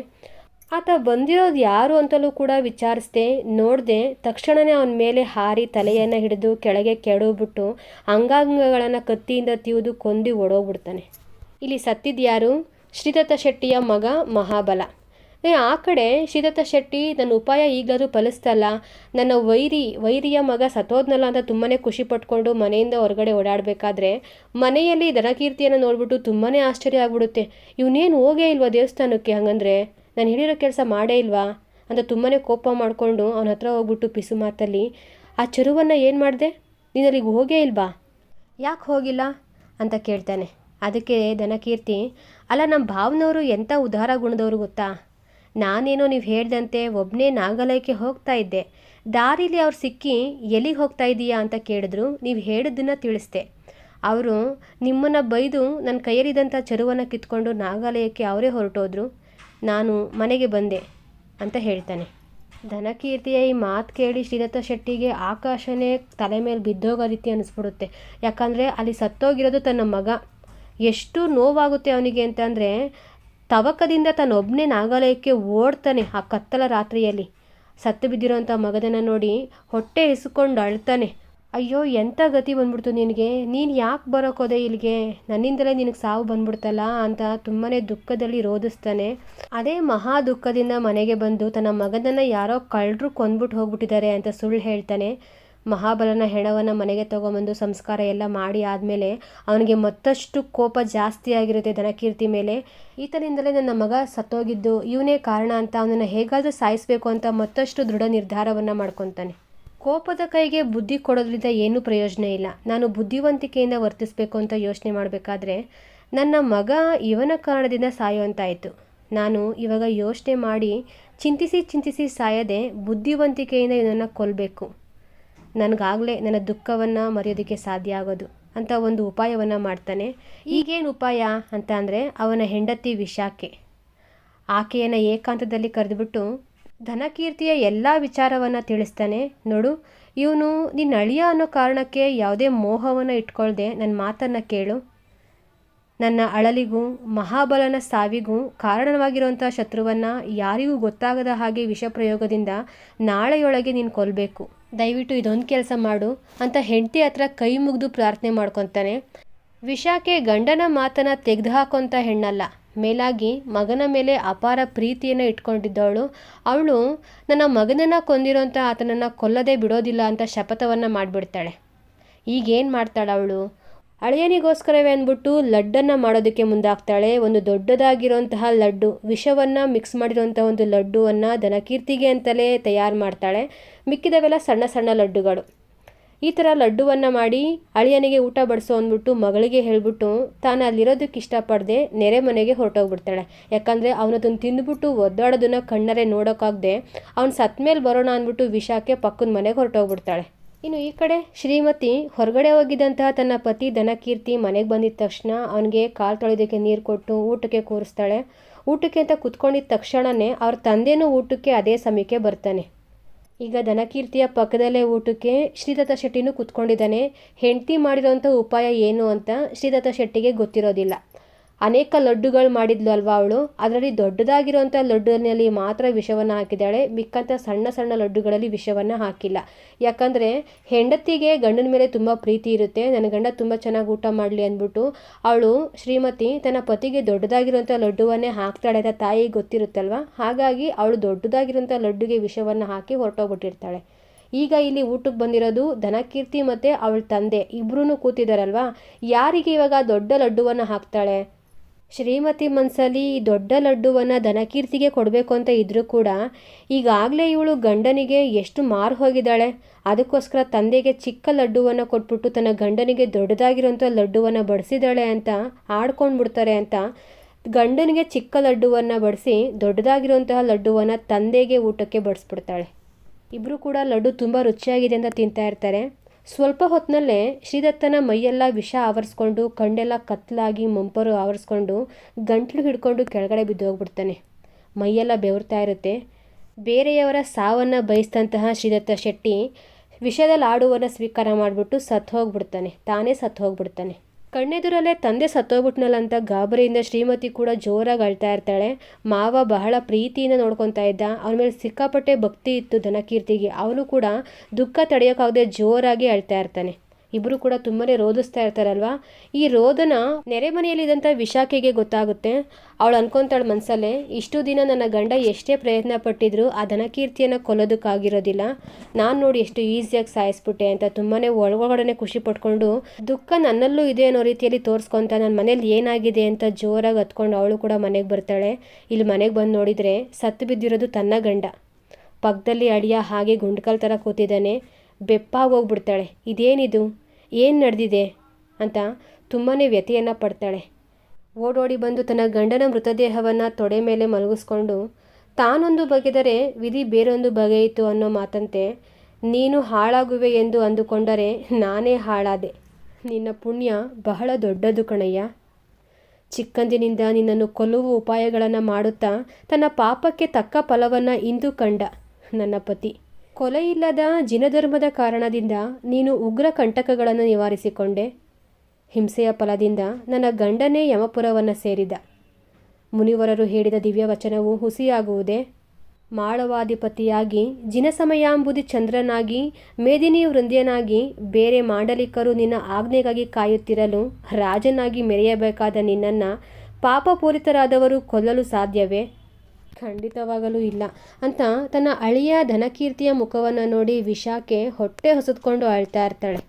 ಆತ ಬಂದಿರೋದು ಯಾರು ಅಂತಲೂ ಕೂಡ ವಿಚಾರಿಸ್ದೆ, ನೋಡಿದೆ ತಕ್ಷಣವೇ ಅವನ ಮೇಲೆ ಹಾರಿ ತಲೆಯನ್ನು ಹಿಡಿದು ಕೆಳಗೆ ಕೆಡೋಬಿಟ್ಟು ಅಂಗಾಂಗಗಳನ್ನು ಕತ್ತಿಯಿಂದ ತಿವಿದು ಕೊಂದು ಒಡೋಗ್ಬಿಡ್ತಾನೆ ಇಲ್ಲಿ ಸತ್ತಿದ್ಯಾರು ಶ್ರೀದತ್ತ ಶೆಟ್ಟಿಯ ಮಗ ಮಹಾಬಲ. ಆ ಕಡೆ ಶ್ರೀದತ್ತ ಶೆಟ್ಟಿ, ನನ್ನ ಉಪಾಯ ಈಗಲಾದರೂ ಫಲಿಸ್ತಲ್ಲ. ನನ್ನ ವೈರಿ, ವೈರಿಯ ಮಗ ಸತ್ತೋದ್ನಲ್ಲ ಅಂತ ತುಂಬಾ ಖುಷಿ ಪಟ್ಕೊಂಡು ಮನೆಯಿಂದ ಹೊರಗಡೆ ಓಡಾಡಬೇಕಾದ್ರೆ ಮನೆಯಲ್ಲಿ ದನಕೀರ್ತಿಯನ್ನು ನೋಡಿಬಿಟ್ಟು ತುಂಬಾ ಆಶ್ಚರ್ಯ ಆಗ್ಬಿಡುತ್ತೆ. ಇವನೇನು ಹೋಗೇ ಇಲ್ವಾ ದೇವಸ್ಥಾನಕ್ಕೆ ಹಂಗಂದ್ರೆ? ನಾನು ಹೇಳಿರೋ ಕೆಲಸ ಮಾಡೇ ಇಲ್ವಾ? ಅಂತ ತುಂಬಾ ಕೋಪ ಮಾಡಿಕೊಂಡು ಅವನ ಹತ್ರ ಹೋಗ್ಬಿಟ್ಟು ಪಿಸು ಮಾತಲ್ಲಿ, ಆ ಚರುವನ್ನು ಏನು ಮಾಡಿದೆ? ನೀನು ಅಲ್ಲಿಗೆ ಹೋಗೇ ಇಲ್ವಾ? ಯಾಕೆ ಹೋಗಿಲ್ಲ? ಅಂತ ಕೇಳ್ತಾನೆ. ಅದಕ್ಕೆ ದನಕೀರ್ತಿ, ಅಲ್ಲ ನಮ್ಮ ಭಾವನವರು ಎಂಥ ಉದಾರ ಗುಣದವರು ಗೊತ್ತಾ? ನಾನೇನೋ ನೀವು ಹೇಳ್ದಂತೆ ಒಬ್ಬನೇ ನಾಗಾಲಯಕ್ಕೆ ಹೋಗ್ತಾ ಇದ್ದೆ. ದಾರಿಲಿ ಅವ್ರು ಸಿಕ್ಕಿ ಎಲ್ಲಿಗೆ ಹೋಗ್ತಾ ಇದ್ದೀಯಾ ಅಂತ ಕೇಳಿದ್ರು, ನೀವು ಹೇಳಿದ್ದನ್ನು ತಿಳಿಸ್ದೆ. ಅವರು, ನಿಮ್ಮನ್ನು ಬೈದು ನನ್ನ ಕೈಯಲ್ಲಿದ್ದಂಥ ಚರುವನ್ನು ಕಿತ್ಕೊಂಡು ನಾಗಾಲಯಕ್ಕೆ ಅವರೇ ಹೊರಟೋದ್ರು. ನಾನು ಮನೆಗೆ ಬಂದೆ ಅಂತ ಹೇಳ್ತಾನೆ. ಧನಕೀರ್ತಿಯ ಈ ಮಾತು ಕೇಳಿ ಶ್ರೀದತ್ತ ಶೆಟ್ಟಿಗೆ ಆಕಾಶನೇ ತಲೆ ಮೇಲೆ ಬಿದ್ದೋಗೋ ರೀತಿ ಅನಿಸ್ಬಿಡುತ್ತೆ. ಯಾಕಂದರೆ ಅಲ್ಲಿ ಸತ್ತೋಗಿರೋದು ತನ್ನ ಮಗ. ಎಷ್ಟು ನೋವಾಗುತ್ತೆ ಅವನಿಗೆ ಅಂತಂದರೆ ತವಕದಿಂದ ತನ್ನೊಬ್ಬನೇ ನಾಗಾಲಯಕ್ಕೆ ಓಡ್ತಾನೆ ಆ ಕತ್ತಲ ರಾತ್ರಿಯಲ್ಲಿ. ಸತ್ತು ಬಿದ್ದಿರೋಂಥ ಮಗದನ್ನು ನೋಡಿ ಹೊಟ್ಟೆ ಇಸ್ಕೊಂಡು ಅಳ್ತಾನೆ. ಅಯ್ಯೋ ಎಂಥ ಗತಿ ಬಂದ್ಬಿಡ್ತು ನಿನಗೆ? ನೀನು ಯಾಕೆ ಬರೋಕೋದೆ ಇಲ್ಲಿಗೆ? ನನ್ನಿಂದಲೇ ನಿನಗೆ ಸಾವು ಬಂದ್ಬಿಡ್ತಲ್ಲ ಅಂತ ತುಂಬಾ ದುಃಖದಲ್ಲಿ ರೋಧಿಸ್ತಾನೆ. ಅದೇ ಮಹಾ ದುಃಖದಿಂದ ಮನೆಗೆ ಬಂದು ತನ್ನ ಮಗನನ್ನು ಯಾರೋ ಕಳ್ಳರು ಕೊಂದ್ಬಿಟ್ಟು ಹೋಗ್ಬಿಟ್ಟಿದ್ದಾರೆ ಅಂತ ಸುಳ್ಳು ಹೇಳ್ತಾನೆ. ಮಹಾಬಲನ ಹೆಣವನ್ನು ಮನೆಗೆ ತಗೊಂಬಂದು ಸಂಸ್ಕಾರ ಎಲ್ಲ ಮಾಡಿ ಆದಮೇಲೆ ಅವನಿಗೆ ಮತ್ತಷ್ಟು ಕೋಪ ಜಾಸ್ತಿ ಆಗಿರುತ್ತೆ ಧನಕೀರ್ತಿ ಮೇಲೆ. ಈತನಿಂದಲೇ ನನ್ನ ಮಗ ಸತ್ತೋಗಿದ್ದು ಇವನೇ ಕಾರಣ ಅಂತ ಅವನನ್ನು ಹೇಗಾದರೂ ಸಾಯಿಸಬೇಕು ಅಂತ ಮತ್ತಷ್ಟು ದೃಢ ನಿರ್ಧಾರವನ್ನು ಮಾಡ್ಕೊತಾನೆ. ಕೋಪದ ಕೈಗೆ ಬುದ್ಧಿ ಕೊಡೋದ್ರಿಂದ ಏನೂ ಪ್ರಯೋಜನ ಇಲ್ಲ. ನಾನು ಬುದ್ಧಿವಂತಿಕೆಯಿಂದ ವರ್ತಿಸಬೇಕು ಅಂತ ಯೋಚನೆ ಮಾಡಬೇಕಾದ್ರೆ ನನ್ನ ಮಗ ಇವನ ಕಾರಣದಿಂದ ಸಾಯುವಂತಾಯಿತು. ನಾನು ಇವಾಗ ಯೋಚನೆ ಮಾಡಿ ಚಿಂತಿಸಿ ಚಿಂತಿಸಿ ಸಾಯದೆ ಬುದ್ಧಿವಂತಿಕೆಯಿಂದ ಇದನ್ನು ಕೊಲ್ಲಬೇಕು ನನಗಾಗಲೇ ನನ್ನ ದುಃಖವನ್ನು ಮರೆಯೋದಕ್ಕೆ ಸಾಧ್ಯ ಆಗೋದು ಅಂತ ಒಂದು ಉಪಾಯವನ್ನು ಮಾಡ್ತಾನೆ. ಈಗೇನು ಉಪಾಯ ಅಂತ ಅಂದರೆ ಅವನ ಹೆಂಡತಿ ವಿಶಾಖೆ ಆಕೆಯನ್ನು ಏಕಾಂತದಲ್ಲಿ ಕರೆದುಬಿಟ್ಟು ಧನಕೀರ್ತಿಯ ಎಲ್ಲ ವಿಚಾರವನ್ನು ತಿಳಿಸ್ತಾನೆ. ನೋಡು, ಇವನು ನಿನ್ನ ಅಳಿಯ ಅನ್ನೋ ಕಾರಣಕ್ಕೆ ಯಾವುದೇ ಮೋಹವನ್ನು ಇಟ್ಕೊಳ್ದೆ ನನ್ನ ಮಾತನ್ನು ಕೇಳು. ನನ್ನ ಅಳಲಿಗೂ, ಮಹಾಬಲನ ಸಾವಿಗೂ ಕಾರಣವಾಗಿರುವಂಥ ಶತ್ರುವನ್ನು ಯಾರಿಗೂ ಗೊತ್ತಾಗದ ಹಾಗೆ ವಿಷ ಪ್ರಯೋಗದಿಂದ ನಾಳೆಯೊಳಗೆ ನೀನು ಕೊಲ್ಲಬೇಕು ದಯವಿಟ್ಟು ಇದೊಂದು ಕೆಲಸ ಮಾಡು ಅಂತ ಹೆಂಡತಿ ಹತ್ರ ಕೈ ಮುಗಿದು ಪ್ರಾರ್ಥನೆ ಮಾಡ್ಕೊತಾನೆ. ವಿಷಾಕೆ ಗಂಡನ ಮಾತನ್ನು ತೆಗೆದು ಹಾಕೋಂಥ ಹೆಣ್ಣಲ್ಲ. ಮೇಲಾಗಿ ಮಗನ ಮೇಲೆ ಅಪಾರ ಪ್ರೀತಿಯನ್ನು ಇಟ್ಕೊಂಡಿದ್ದವಳು. ಅವಳು, ನನ್ನ ಮಗನನ್ನು ಕೊಂದಿರೋಂಥ ಆತನನ್ನು ಕೊಲ್ಲದೆ ಬಿಡೋದಿಲ್ಲ ಅಂತ ಶಪಥವನ್ನು ಮಾಡಿಬಿಡ್ತಾಳೆ. ಈಗೇನು ಮಾಡ್ತಾಳೆ ಅವಳು? ಅಳಿಯನಿಗೋಸ್ಕರವೇ ಅಂದ್ಬಿಟ್ಟು ಲಡ್ಡನ್ನು ಮಾಡೋದಕ್ಕೆ ಮುಂದಾಗ್ತಾಳೆ. ಒಂದು ದೊಡ್ಡದಾಗಿರುವಂತಹ ಲಡ್ಡು, ವಿಷವನ್ನು ಮಿಕ್ಸ್ ಮಾಡಿರೋಂಥ ಒಂದು ಲಡ್ಡುವನ್ನು ದನಕೀರ್ತಿಗೆ ಅಂತಲೇ ತಯಾರು ಮಾಡ್ತಾಳೆ. ಮಿಕ್ಕಿದವೆಲ್ಲ ಸಣ್ಣ ಸಣ್ಣ ಲಡ್ಡುಗಳು. ಈ ಥರ ಲಡ್ಡುವನ್ನು ಮಾಡಿ ಅಳಿಯನಿಗೆ ಊಟ ಬಡಿಸೋ ಅಂದ್ಬಿಟ್ಟು ಮಗಳಿಗೆ ಹೇಳ್ಬಿಟ್ಟು ತಾನು ಅಲ್ಲಿರೋದಕ್ಕೆ ಇಷ್ಟಪಡದೆ ನೆರೆ ಮನೆಗೆ ಹೊರಟೋಗ್ಬಿಡ್ತಾಳೆ. ಯಾಕಂದರೆ ಅವನದನ್ನು ತಿಂದುಬಿಟ್ಟು ಒದ್ದಾಡೋದನ್ನು ಕಣ್ಣರೆ ನೋಡೋಕ್ಕಾಗದೆ ಅವ್ನು ಸತ್ಮೇಲೆ ಬರೋಣ ಅಂದ್ಬಿಟ್ಟು ವಿಷಕ್ಕೆ ಪಕ್ಕದ ಮನೆಗೆ ಹೊರಟೋಗ್ಬಿಡ್ತಾಳೆ. ಇನ್ನು ಈ ಕಡೆ ಶ್ರೀಮತಿ ಹೊರಗಡೆ ಹೋಗಿದ್ದಂತಹ ತನ್ನ ಪತಿ ದನಕೀರ್ತಿ ಮನೆಗೆ ಬಂದಿದ್ದ ತಕ್ಷಣ ಅವನಿಗೆ ಕಾಲು ತೊಳೆಯೋದಕ್ಕೆ ನೀರು ಕೊಟ್ಟು ಊಟಕ್ಕೆ ಕೂರಿಸ್ತಾಳೆ. ಊಟಕ್ಕೆ ಅಂತ ಕುತ್ಕೊಂಡಿದ್ದ ತಕ್ಷಣವೇ ಅವ್ರ ತಂದೆನೂ ಊಟಕ್ಕೆ ಅದೇ ಸಮಯಕ್ಕೆ ಬರ್ತಾನೆ. ಈಗ ದನಕೀರ್ತಿಯ ಪಕ್ಕದಲ್ಲೇ ಊಟಕ್ಕೆ ಶ್ರೀದತ್ತ ಶೆಟ್ಟಿನೂ ಕುತ್ಕೊಂಡಿದ್ದಾನೆ. ಹೆಂಡತಿ ಮಾಡಿರೋಂಥ ಉಪಾಯ ಏನು ಅಂತ ಶ್ರೀದತ್ತ ಶೆಟ್ಟಿಗೆ ಗೊತ್ತಿರೋದಿಲ್ಲ. ಅನೇಕ ಲಡ್ಡುಗಳು ಮಾಡಿದ್ಲು ಅಲ್ವಾ ಅವಳು? ಅದರಲ್ಲಿ ದೊಡ್ಡದಾಗಿರುವಂಥ ಲಡ್ಡುನಲ್ಲಿ ಮಾತ್ರ ವಿಷವನ್ನು ಹಾಕಿದ್ದಾಳೆ, ಮಿಕ್ಕಂಥ ಸಣ್ಣ ಸಣ್ಣ ಲಡ್ಡುಗಳಲ್ಲಿ ವಿಷವನ್ನು ಹಾಕಿಲ್ಲ. ಯಾಕಂದರೆ ಹೆಂಡತಿಗೆ ಗಂಡನ ಮೇಲೆ ತುಂಬ ಪ್ರೀತಿ ಇರುತ್ತೆ, ನನ್ನ ಗಂಡ ತುಂಬ ಚೆನ್ನಾಗಿ ಊಟ ಮಾಡಲಿ ಅಂದ್ಬಿಟ್ಟು ಅವಳು ಶ್ರೀಮತಿ ತನ್ನ ಪತಿಗೆ ದೊಡ್ಡದಾಗಿರುವಂಥ ಲಡ್ಡುವನ್ನೇ ಹಾಕ್ತಾಳೆ ಅಂತ ತಾಯಿಗೆ ಗೊತ್ತಿರುತ್ತಲ್ವ? ಹಾಗಾಗಿ ಅವಳು ದೊಡ್ಡದಾಗಿರುವಂಥ ಲಡ್ಡುಗೆ ವಿಷವನ್ನು ಹಾಕಿ ಹೊರಟೋಗ್ಬಿಟ್ಟಿರ್ತಾಳೆ. ಈಗ ಇಲ್ಲಿ ಊಟಕ್ಕೆ ಬಂದಿರೋದು ಧನಕೀರ್ತಿ ಮತ್ತು ಅವಳ ತಂದೆ. ಇಬ್ಬರೂ ಕೂತಿದ್ದಾರಲ್ವಾ ಯಾರಿಗೆ ಇವಾಗ ದೊಡ್ಡ ಲಡ್ಡುವನ್ನು ಹಾಕ್ತಾಳೆ? ಶ್ರೀಮತಿ ಮನಸ್ಸಲ್ಲಿ ಈ ದೊಡ್ಡ ಲಡ್ಡುವನ್ನು ದನಕೀರ್ತಿಗೆ ಕೊಡಬೇಕು ಅಂತ ಇದ್ದರೂ ಕೂಡ ಈಗಾಗಲೇ ಇವಳು ಗಂಡನಿಗೆ ಎಷ್ಟು ಮಾರು ಹೋಗಿದ್ದಾಳೆ. ಅದಕ್ಕೋಸ್ಕರ ತಂದೆಗೆ ಚಿಕ್ಕ ಲಡ್ಡುವನ್ನು ಕೊಟ್ಬಿಟ್ಟು ತನ್ನ ಗಂಡನಿಗೆ ದೊಡ್ಡದಾಗಿರೋಂಥ ಲಡ್ಡುವನ್ನು ಬಡಿಸಿದಾಳೆ ಅಂತ ಆಡ್ಕೊಂಡು ಬಿಡ್ತಾರೆ ಅಂತ ಗಂಡನಿಗೆ ಚಿಕ್ಕ ಲಡ್ಡುವನ್ನು ಬಡಿಸಿ ದೊಡ್ಡದಾಗಿರುವಂತಹ ಲಡ್ಡುವನ್ನು ತಂದೆಗೆ ಊಟಕ್ಕೆ ಬಡಿಸ್ಬಿಡ್ತಾಳೆ. ಇಬ್ಬರು ಕೂಡ ಲಡ್ಡು ತುಂಬ ರುಚಿಯಾಗಿದೆ ಅಂತ ತಿಂತಾ ಇರ್ತಾರೆ. ಸ್ವಲ್ಪ ಹೊತ್ತಿನಲ್ಲೇ ಶ್ರೀದತ್ತನ ಮೈಯೆಲ್ಲ ವಿಷ ಆವರಿಸ್ಕೊಂಡು, ಕಣ್ಣೆಲ್ಲ ಕತ್ತಲಾಗಿ ಮಂಪರು ಆವರಿಸ್ಕೊಂಡು ಗಂಟ್ಲು ಹಿಡ್ಕೊಂಡು ಕೆಳಗಡೆ ಬಿದ್ದೋಗ್ಬಿಡ್ತಾನೆ. ಮೈಯೆಲ್ಲ ಬೆವರ್ತಾ ಇರುತ್ತೆ. ಬೇರೆಯವರ ಸಾವನ್ನು ಬಯಸಿದಂತಹ ಶ್ರೀದತ್ತ ಶೆಟ್ಟಿ ವಿಷದ ಲಾಡುವನ್ನು ಸ್ವೀಕಾರ ಮಾಡಿಬಿಟ್ಟು ಸತ್ತು ಹೋಗ್ಬಿಡ್ತಾನೆ ತಾನೇ ಸತ್ತು ಹೋಗ್ಬಿಡ್ತಾನೆ ಕಣ್ಣೆದುರಲ್ಲೇ ತಂದೆ ಸತ್ತೋಗ್ಬಿಟ್ನಲ್ಲ ಅಂತ ಗಾಬರಿಯಿಂದ ಶ್ರೀಮತಿ ಕೂಡ ಜೋರಾಗಿ ಅಳ್ತಾ ಇರ್ತಾಳೆ. ಮಾವ ಬಹಳ ಪ್ರೀತಿಯಿಂದ ನೋಡ್ಕೊತಾ ಇದ್ದ. ಅವನ ಮೇಲೆ ಸಿಕ್ಕಾಪಟ್ಟೆ ಭಕ್ತಿ ಇತ್ತು ಧನಕೀರ್ತಿಗೆ. ಅವನು ಕೂಡ ದುಃಖ ತಡೆಯೋಕ್ಕಾಗದೆ ಜೋರಾಗಿ ಅಳ್ತಾ ಇರ್ತಾನೆ. ಇಬ್ಬರು ಕೂಡ ತುಂಬಾ ರೋಧಿಸ್ತಾ ಇರ್ತಾರಲ್ವಾ? ಈ ರೋದನ ನೆರೆ ಮನೆಯಲ್ಲಿದ್ದಂಥ ವಿಶಾಖೆಗೆ ಗೊತ್ತಾಗುತ್ತೆ. ಅವಳು ಅನ್ಕೊತಾಳೆ ಮನಸಲ್ಲೇ, ಇಷ್ಟು ದಿನ ನನ್ನ ಗಂಡ ಎಷ್ಟೇ ಪ್ರಯತ್ನ ಪಟ್ಟಿದ್ರು ಆ ಧನಕೀರ್ತಿಯನ್ನು ಕೊಲ್ಲೋದಕ್ಕಾಗಿರೋದಿಲ್ಲ. ನಾನು ನೋಡಿ ಎಷ್ಟು ಈಸಿಯಾಗಿ ಸಾಯಿಸ್ಬಿಟ್ಟೆ ಅಂತ ತುಂಬಾ ಒಳಗೊಳಗಡೆ ಖುಷಿ ಪಟ್ಕೊಂಡು, ದುಃಖ ನನ್ನಲ್ಲೂ ಇದೆ ಅನ್ನೋ ರೀತಿಯಲ್ಲಿ ತೋರಿಸ್ಕೊಂತ ನನ್ನ ಮನೇಲಿ ಏನಾಗಿದೆ ಅಂತ ಜೋರಾಗಿ ಹತ್ಕೊಂಡು ಅವಳು ಕೂಡ ಮನೆಗೆ ಬರ್ತಾಳೆ. ಇಲ್ಲಿ ಮನೆಗೆ ಬಂದು ನೋಡಿದರೆ ಸತ್ತು ಬಿದ್ದಿರೋದು ತನ್ನ ಗಂಡ. ಪಕ್ಕದಲ್ಲಿ ಅಳಿಯ ಹಾಗೆ ಗುಂಡ್ಕಲ್ ಥರ ಕೂತಿದ್ದಾನೆ. ಬೆಪ್ಪಾಗಿ ಹೋಗ್ಬಿಡ್ತಾಳೆ ಇದೇನಿದು? ಏನು ನಡೆದಿದೆ? ಅಂತ ತುಂಬಾ ವ್ಯಥೆಯನ್ನು ಪಡ್ತಾಳೆ. ಓಡೋಡಿ ಬಂದು ತನ್ನ ಗಂಡನ ಮೃತದೇಹವನ್ನು ತೊಡೆ ಮೇಲೆ ಮಲಗಿಸ್ಕೊಂಡು, ತಾನೊಂದು ಬಗೆದರೆ ವಿಧಿ ಬೇರೊಂದು ಬಗೆಯಿತು ಅನ್ನೋ ಮಾತಂತೆ, ನೀನು ಹಾಳಾಗುವೆ ಎಂದು ಅಂದುಕೊಂಡರೆ ನಾನೇ ಹಾಳಾದೆ. ನಿನ್ನ ಪುಣ್ಯ ಬಹಳ ದೊಡ್ಡದು ಕಣಯ್ಯ. ಚಿಕ್ಕಂದಿನಿಂದ ನಿನ್ನನ್ನು ಕೊಲ್ಲುವ ಉಪಾಯಗಳನ್ನು ಮಾಡುತ್ತಾ ತನ್ನ ಪಾಪಕ್ಕೆ ತಕ್ಕ ಫಲವನ್ನು ಇಂದು ಕಂಡ ನನ್ನ ಪತಿ. ಕೊಲೆಯಿಲ್ಲದ ಜಿನಧರ್ಮದ ಕಾರಣದಿಂದ ನೀನು ಉಗ್ರ ಕಂಟಕಗಳನ್ನು ನಿವಾರಿಸಿಕೊಂಡೆ. ಹಿಂಸೆಯ ಫಲದಿಂದ ನನ್ನ ಗಂಡನೇ ಯಮಪುರವನ್ನು ಸೇರಿದ. ಮುನಿವರರು ಹೇಳಿದ ದಿವ್ಯವಚನವು ಹುಸಿಯಾಗುವುದೇ? ಮಾಳವಾಧಿಪತಿಯಾಗಿ, ಜಿನಸಮಯಾಂಬುದಿ ಚಂದ್ರನಾಗಿ, ಮೇದಿನಿ ವೃಂದ್ಯನಾಗಿ, ಬೇರೆ ಮಾಂಡಲಿಕರು ನಿನ್ನ ಆಜ್ಞೆಗಾಗಿ ಕಾಯುತ್ತಿರಲು ರಾಜನಾಗಿ ಮೆರೆಯಬೇಕಾದ ನಿನ್ನನ್ನು ಪಾಪಪೂರಿತರಾದವರು ಕೊಲ್ಲಲು ಸಾಧ್ಯವೇ? ಖಂಡಿತವಾಗಲೂ ಇಲ್ಲ. ಅಂತ ತನ್ನ ಅಳಿಯ ಧನಕೀರ್ತಿಯ ಮುಖವನ್ನು ನೋಡಿ ವಿಶಾಖೆ ಹೊಟ್ಟೆ ಹೊಸದ್ಕೊಂಡು ಅಳ್ತಾ ಇರ್ತಾಳೆ.